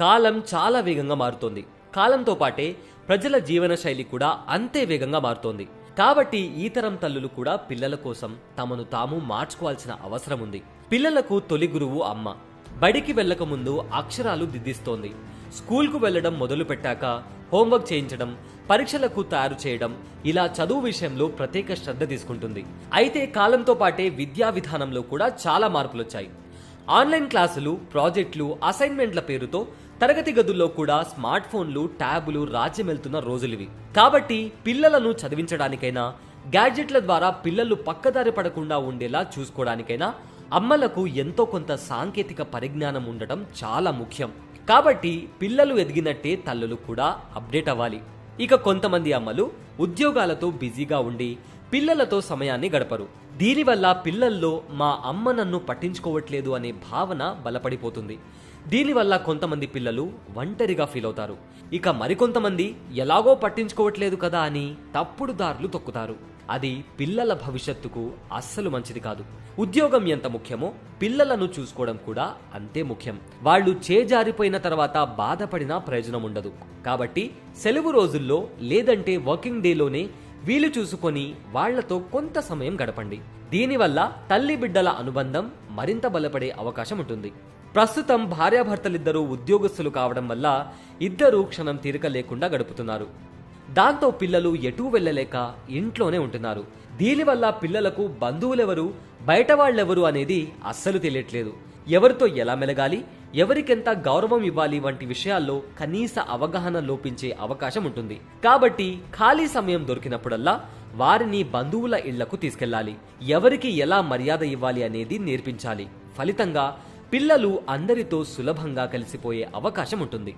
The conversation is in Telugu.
కాలం చాలా వేగంగా మారుతోంది. కాలంతో పాటే ప్రజల జీవన శైలి కూడా అంతే వేగంగా మారుతోంది. కాబట్టి ఈ తరం తల్లులు కూడా పిల్లల కోసం తమను తాము మార్చుకోవాల్సిన అవసరం ఉంది. పిల్లలకు తొలి గురువు అమ్మ. బడికి వెళ్ళక ముందు అక్షరాలు దిద్దిస్తోంది. స్కూల్కు వెళ్ళడం మొదలు పెట్టాక హోంవర్క్ చేయించడం పరీక్షలకు తయారు చేయడం ఇలా చదువు విషయంలో ప్రత్యేక శ్రద్ధ తీసుకుంటుంది. అయితే కాలంతో పాటే విద్యా విధానంలో కూడా చాలా మార్పులొచ్చాయి. ఆన్లైన్ క్లాసులు ప్రాజెక్టులు అసైన్మెంట్ల పేరుతో తరగతి గదుల్లో కూడా స్మార్ట్ ఫోన్లు ట్యాబులు రాజ్యమెళ్తున్న రోజులివి. కాబట్టి పిల్లలను చదివించడానికైనా గ్యాడ్జెట్ల ద్వారా పిల్లలు పక్కదారి పడకుండా ఉండేలా చూసుకోవడానికైనా అమ్మలకు ఎంతో కొంత సాంకేతిక పరిజ్ఞానం ఉండటం చాలా ముఖ్యం. కాబట్టి పిల్లలు ఎదిగినట్టే తల్లులు కూడా అప్డేట్ అవ్వాలి. ఇక కొంతమంది అమ్మలు ఉద్యోగాలతో బిజీగా ఉండి పిల్లలతో సమయాన్ని గడపరు. దీనివల్ల పిల్లల్లో మా అమ్మ నన్ను పట్టించుకోవట్లేదు అనే భావన బలపడిపోతుంది. దీనివల్ల కొంతమంది పిల్లలు ఒంటరిగా ఫీల్ అవుతారు. ఇక మరికొంతమంది ఎలాగో పట్టించుకోవట్లేదు కదా అని తప్పుడు దారులు తొక్కుతారు. అది పిల్లల భవిష్యత్తుకు అస్సలు మంచిది కాదు. ఉద్యోగం ఎంత ముఖ్యమో పిల్లలను చూసుకోవడం కూడా అంతే ముఖ్యం. వాళ్ళు చేజారిపోయిన తర్వాత బాధపడినా ప్రయోజనం ఉండదు. కాబట్టి సెలవు రోజుల్లో లేదంటే వర్కింగ్ డేలోనే వీలు చూసుకొని వాళ్ళతో కొంత సమయం గడపండి. దీనివల్ల తల్లి బిడ్డల అనుబంధం మరింత బలపడే అవకాశం ఉంటుంది. ప్రస్తుతం భార్యాభర్తలిద్దరూ ఉద్యోగస్తులు కావడం వల్ల ఇద్దరూ క్షణం తీరిక లేకుండా గడుపుతున్నారు. దాంతో పిల్లలు ఎటూ వెళ్ళలేక ఇంట్లోనే ఉంటున్నారు. దీనివల్ల పిల్లలకు బంధువులెవరు బయట వాళ్ళెవరు అనేది అస్సలు తెలియట్లేదు. ఎవరితో ఎలా మెలగాలి ఎవరికెంత గౌరవం ఇవ్వాలి వంటి విషయాల్లో కనీస అవగాహన లోపించే అవకాశం ఉంటుంది. కాబట్టి ఖాళీ సమయం దొరికినప్పుడల్లా వారిని బంధువుల ఇళ్ళకు తీసుకెళ్ళాలి ఎవరికి ఎలా మర్యాద ఇవ్వాలి అనేది నేర్పించాలి. ఫలితంగా పిల్లలు అందరితో సులభంగా కలిసిపోయే అవకాశం ఉంటుంది.